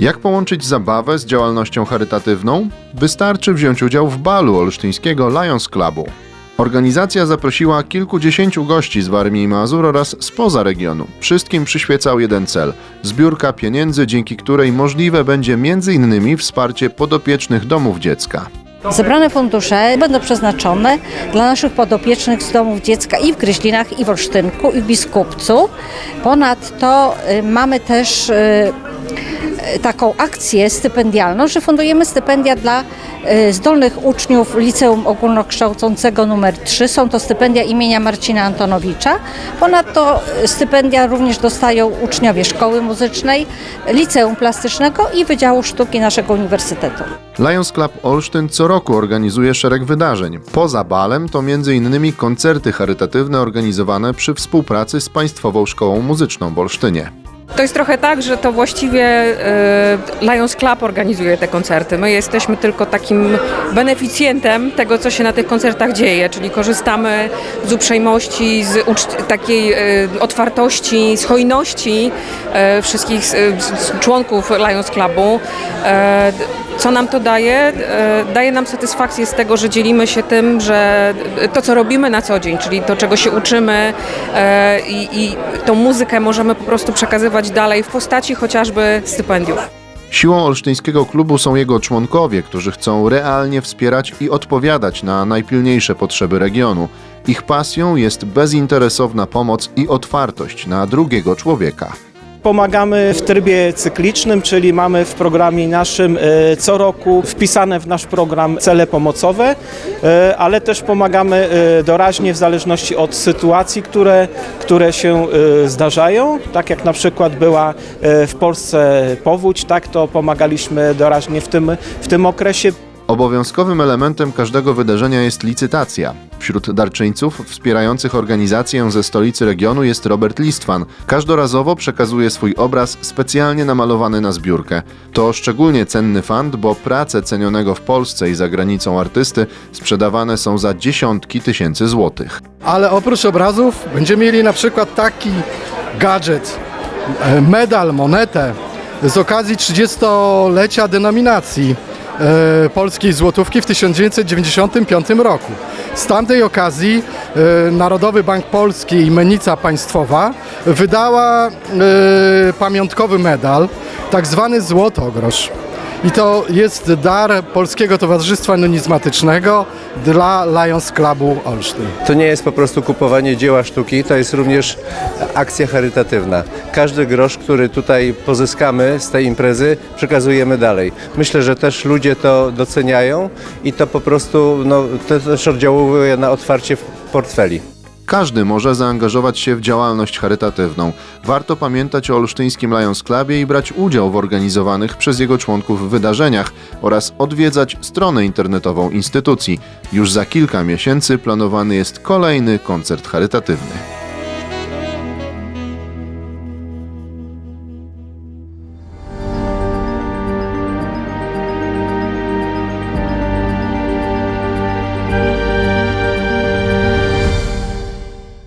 Jak połączyć zabawę z działalnością charytatywną? Wystarczy wziąć udział w balu olsztyńskiego Lions Clubu. Organizacja zaprosiła kilkudziesięciu gości z Warmii i Mazur oraz spoza regionu. Wszystkim przyświecał jeden cel zbiórka pieniędzy, dzięki której możliwe będzie m.in. wsparcie podopiecznych domów dziecka. Zebrane fundusze będą przeznaczone dla naszych podopiecznych z domów dziecka i w Gryźlinach, i w Olsztynku, i w Biskupcu. Ponadto y, mamy też y, taką akcję stypendialną, że fundujemy stypendia dla y, zdolnych uczniów Liceum Ogólnokształcącego nr 3. Są to stypendia imienia Marcina Antonowicza. Ponadto y, stypendia również dostają uczniowie Szkoły Muzycznej, Liceum Plastycznego i Wydziału Sztuki naszego Uniwersytetu. Lions Club Olsztyn co roku organizuje szereg wydarzeń. Poza balem to m.in. koncerty charytatywne organizowane przy współpracy z Państwową Szkołą Muzyczną w Olsztynie. To jest trochę tak, że to właściwie e, Lions Club organizuje te koncerty. My jesteśmy tylko takim beneficjentem tego, co się na tych koncertach dzieje, czyli korzystamy z uprzejmości, z takiej e, otwartości, z hojności e, wszystkich członków Lions Clubu. Co nam to daje? E, Daje nam satysfakcję z tego, że dzielimy się tym, że to, co robimy na co dzień, czyli to, czego się uczymy e, i, i tą muzykę możemy po prostu przekazywać dalej w postaci chociażby stypendiów. Siłą olsztyńskiego klubu są jego członkowie, którzy chcą realnie wspierać i odpowiadać na najpilniejsze potrzeby regionu. Ich pasją jest bezinteresowna pomoc i otwartość na drugiego człowieka. Pomagamy w trybie cyklicznym, czyli mamy w programie naszym e, co roku wpisane w nasz program cele pomocowe, e, ale też pomagamy e, doraźnie w zależności od sytuacji, które, które się zdarzają. Tak jak na przykład była w Polsce powódź, tak to pomagaliśmy doraźnie w tym, w tym okresie. Obowiązkowym elementem każdego wydarzenia jest licytacja. Wśród darczyńców wspierających organizację ze stolicy regionu jest Robert Listwan. Każdorazowo przekazuje swój obraz specjalnie namalowany na zbiórkę. To szczególnie cenny fund, bo prace cenionego w Polsce i za granicą artysty sprzedawane są za dziesiątki tysięcy złotych. Ale oprócz obrazów będziemy mieli na przykład taki gadżet, e, medal, monetę z okazji 30-lecia denominacji e, polskiej złotówki w 1995 roku. Z tamtej okazji e, Narodowy Bank Polski i Menica Państwowa wydała e, pamiątkowy medal, tak zwany złotogrosz. I to jest dar Polskiego Towarzystwa Numizmatycznego dla Lions Clubu Olsztyn. To nie jest po prostu kupowanie dzieła sztuki, to jest również akcja charytatywna. Każdy grosz, który tutaj pozyskamy z tej imprezy, przekazujemy dalej. Myślę, że też ludzie to doceniają i to po prostu no, to też oddziałuje na otwarcie portfeli. Każdy może zaangażować się w działalność charytatywną. Warto pamiętać o Olsztyńskim Lions Clubie i brać udział w organizowanych przez jego członków wydarzeniach oraz odwiedzać stronę internetową instytucji. Już za kilka miesięcy planowany jest kolejny koncert charytatywny.